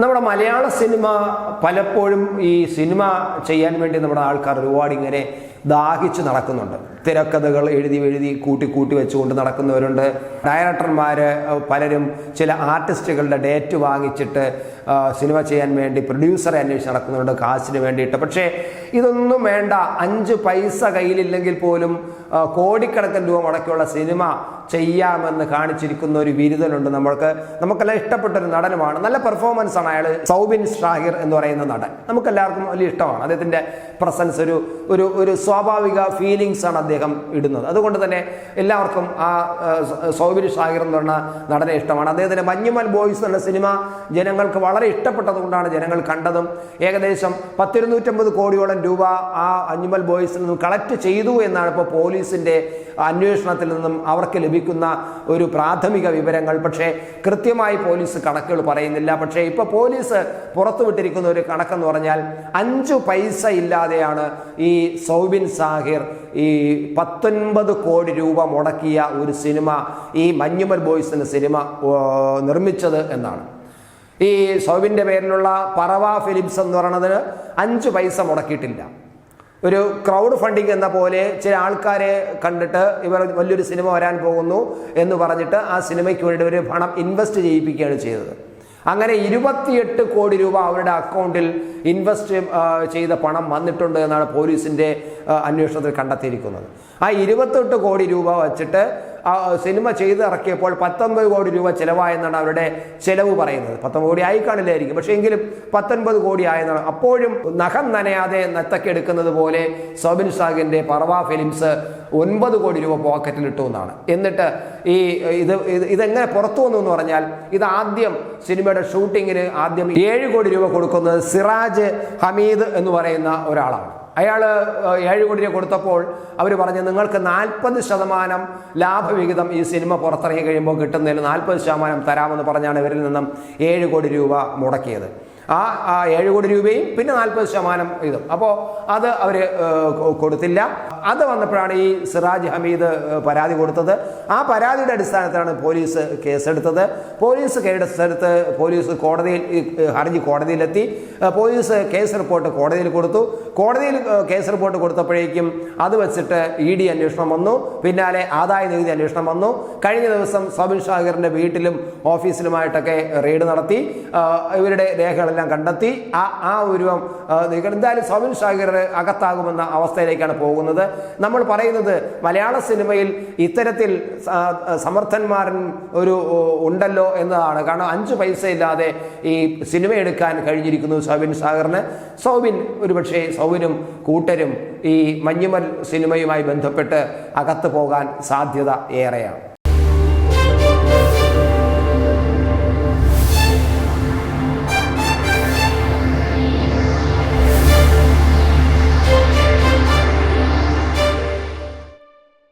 നമ്മുടെ മലയാള സിനിമ പലപ്പോഴും ഈ സിനിമ ചെയ്യാൻ വേണ്ടി നമ്മുടെ ആൾക്കാർ ഒരുപാട് ഇങ്ങനെ ദാഹിച്ച് നടക്കുന്നുണ്ട്. തിരക്കഥകൾ എഴുതി എഴുതി കൂട്ടി കൂട്ടി വെച്ചുകൊണ്ട് നടക്കുന്നവരുണ്ട്. ഡയറക്ടർമാർ പലരും ചില ആർട്ടിസ്റ്റുകളുടെ ഡേറ്റ് വാങ്ങിച്ചിട്ട് സിനിമ ചെയ്യാൻ വേണ്ടി പ്രൊഡ്യൂസറെ അന്വേഷിച്ച് നടക്കുന്നുണ്ട് കാശിന് വേണ്ടിയിട്ട്. പക്ഷേ ഇതൊന്നും വേണ്ട. അഞ്ച് പൈസ കയ്യിലില്ലെങ്കിൽ പോലും കോടിക്കണക്കിന് രൂപ മുടക്കിയുള്ള സിനിമ ചെയ്യാമെന്ന് കാണിച്ചിരിക്കുന്ന ഒരു ബിരുദനുണ്ട് നമ്മൾക്ക്. നമുക്കെല്ലാം ഇഷ്ടപ്പെട്ട ഒരു നടനുമാണ്. നല്ല പെർഫോമൻസ് ആണ് അയാൾ സൗബിൻ ഷാഹിർ എന്ന് പറയുന്ന നടൻ. നമുക്കെല്ലാവർക്കും വലിയ ഇഷ്ടമാണ്. അദ്ദേഹത്തിന്റെ പ്രസൻസ് ഒരു ഒരു ഒരു സ്വാഭാവിക ഫീലിങ്സ് ആണ് അദ്ദേഹം ഇടുന്നത്. അതുകൊണ്ട് തന്നെ എല്ലാവർക്കും ആ സൗബിരി ഷാഹിർ എന്ന് പറഞ്ഞ നടനെ ഇഷ്ടമാണ്. അദ്ദേഹത്തിന്റെ മഞ്ഞുമൽ ബോയ്സ് എന്ന സിനിമ ജനങ്ങൾക്ക് വളരെ ഇഷ്ടപ്പെട്ടതുകൊണ്ടാണ് ജനങ്ങൾ കണ്ടതും. ഏകദേശം പത്തിരുന്നൂറ്റമ്പത് കോടിയോളം രൂപ ആ അഞ്ഞുമൽ ബോയ്സിൽ നിന്നും കളക്ട് ചെയ്തു എന്നാണ് ഇപ്പോൾ പോലീസിന്റെ അന്വേഷണത്തിൽ നിന്നും അവർക്ക് ലഭിക്കുന്ന ഒരു പ്രാഥമിക വിവരങ്ങൾ. പക്ഷേ കൃത്യമായി പോലീസ് കണക്കുകൾ പറയുന്നില്ല. പക്ഷേ ഇപ്പോൾ പോലീസ് പുറത്തുവിട്ടിരിക്കുന്ന ഒരു കണക്കെന്ന് പറഞ്ഞാൽ അഞ്ചു പൈസ ഇല്ലാതെയാണ് ഈ സൗബിൻ സാഹിർ ഈ പത്തൊൻപത് കോടി രൂപ മുടക്കിയ ഒരു സിനിമ ഈ മഞ്ഞുമൽ ബോയ്സിന്റെ സിനിമ നിർമ്മിച്ചത് എന്നാണ്. ഈ സൗബിന്റെ പേരിലുള്ള പറവ ഫിലിംസ് എന്ന് പറയുന്നതിന് അഞ്ച് പൈസ മുടക്കിയിട്ടില്ല. ഒരു ക്രൗഡ് ഫണ്ടിങ് എന്ന പോലെ ചില ആൾക്കാരെ കണ്ടിട്ട് ഇവർ വലിയൊരു സിനിമ വരാൻ പോകുന്നു എന്ന് പറഞ്ഞിട്ട് ആ സിനിമയ്ക്ക് വേണ്ടി ഒരു പണം ഇൻവെസ്റ്റ് ചെയ്യിപ്പിക്കുകയാണ് ചെയ്തത്. അങ്ങനെ ഇരുപത്തിയെട്ട് കോടി രൂപ അവരുടെ അക്കൗണ്ടിൽ ഇൻവെസ്റ്റ് ചെയ്ത പണം വന്നിട്ടുണ്ട് എന്നാണ് പോലീസിന്റെ അന്വേഷണത്തിൽ കണ്ടെത്തിയിരിക്കുന്നത്. ആ ഇരുപത്തെട്ട് കോടി രൂപ വച്ചിട്ട് സിനിമ ചെയ്തിറക്കിയപ്പോൾ പത്തൊമ്പത് കോടി രൂപ ചിലവായെന്നാണ് അവരുടെ ചിലവ് പറയുന്നത്. പത്തൊമ്പത് കോടി ആയി കാണില്ലായിരിക്കും. പക്ഷേ എങ്കിലും പത്തൊൻപത് കോടി ആയെന്നാണ്. അപ്പോഴും നഖം നനയാതെ നത്തക്കെടുക്കുന്നത് പോലെ സോബിൻ സാഗിന്റെ പറവ ഫിലിംസ് ഒൻപത് കോടി രൂപ പോക്കറ്റിൽ ഇട്ടു എന്നാണ്. എന്നിട്ട് ഈ ഇത് ഇത് ഇതെങ്ങനെ പുറത്തു വന്നു എന്ന് പറഞ്ഞാൽ ഇത് ആദ്യം സിനിമയുടെ ഷൂട്ടിങ്ങിന് ആദ്യം ഏഴ് കോടി രൂപ കൊടുക്കുന്നത് സിറാജ് ഹമീദ് എന്ന് പറയുന്ന ഒരാളാണ്. അയാൾ ഏഴ് കോടി രൂപ കൊടുത്തപ്പോൾ അവർ പറഞ്ഞു നിങ്ങൾക്ക് നാൽപ്പത് ശതമാനം ലാഭവിഹിതം ഈ സിനിമ പുറത്തിറങ്ങി കഴിയുമ്പോൾ കിട്ടുന്നതിന് നാൽപ്പത് ശതമാനം തരാമെന്ന് പറഞ്ഞാണ് ഇവരിൽ നിന്നും ഏഴ് കോടി രൂപ മുടക്കിയത്. ആ ആ ഏഴ് കോടി രൂപയും പിന്നെ നാൽപ്പത് ശതമാനം ഇതും. അപ്പോൾ അത് അവർ കൊടുത്തില്ല. അത് വന്നപ്പോഴാണ് ഈ സിറാജ് ഹമീദ് പരാതി കൊടുത്തത്. ആ പരാതിയുടെ അടിസ്ഥാനത്തിലാണ് പോലീസ് കേസെടുത്തത്. പോലീസ് കേസെടുത്ത് പോലീസ് കോടതിയിൽ ഹർജി കോടതിയിലെത്തി. പോലീസ് കേസ് റിപ്പോർട്ട് കോടതിയിൽ കൊടുത്തു. കോടതിയിൽ കേസ് റിപ്പോർട്ട് കൊടുത്തപ്പോഴേക്കും അത് വെച്ചിട്ട് ഇ ഡി അന്വേഷണം വന്നു. പിന്നാലെ ആദായ നികുതി അന്വേഷണം വന്നു. കഴിഞ്ഞ ദിവസം സബിൻ ഷാഹിറിന്റെ വീട്ടിലും ഓഫീസിലുമായിട്ടൊക്കെ റെയ്ഡ് നടത്തി. ഇവരുടെ ഇവരുടെ രേഖകളെല്ലാം കണ്ടെത്തി ആ ആ ഒരു എന്തായാലും സൗബിൻ ഷാഹിർ അകത്താകുമെന്ന അവസ്ഥയിലേക്കാണ് പോകുന്നത്. നമ്മൾ പറയുന്നത് മലയാള സിനിമയിൽ ഇത്തരത്തിൽ സമർത്ഥന്മാരൻ ഒരു ഉണ്ടല്ലോ എന്നതാണ്. കാരണം അഞ്ച് പൈസ ഇല്ലാതെ ഈ സിനിമ എടുക്കാൻ കഴിഞ്ഞിരിക്കുന്നു സൗബിൻ സാഗറിന് സൗബിൻ ഒരുപക്ഷെ സൗബിനും കൂട്ടരും ഈ മഞ്ഞുമൽ സിനിമയുമായി ബന്ധപ്പെട്ട് അകത്ത് പോകാൻ സാധ്യത ഏറെയാണ്.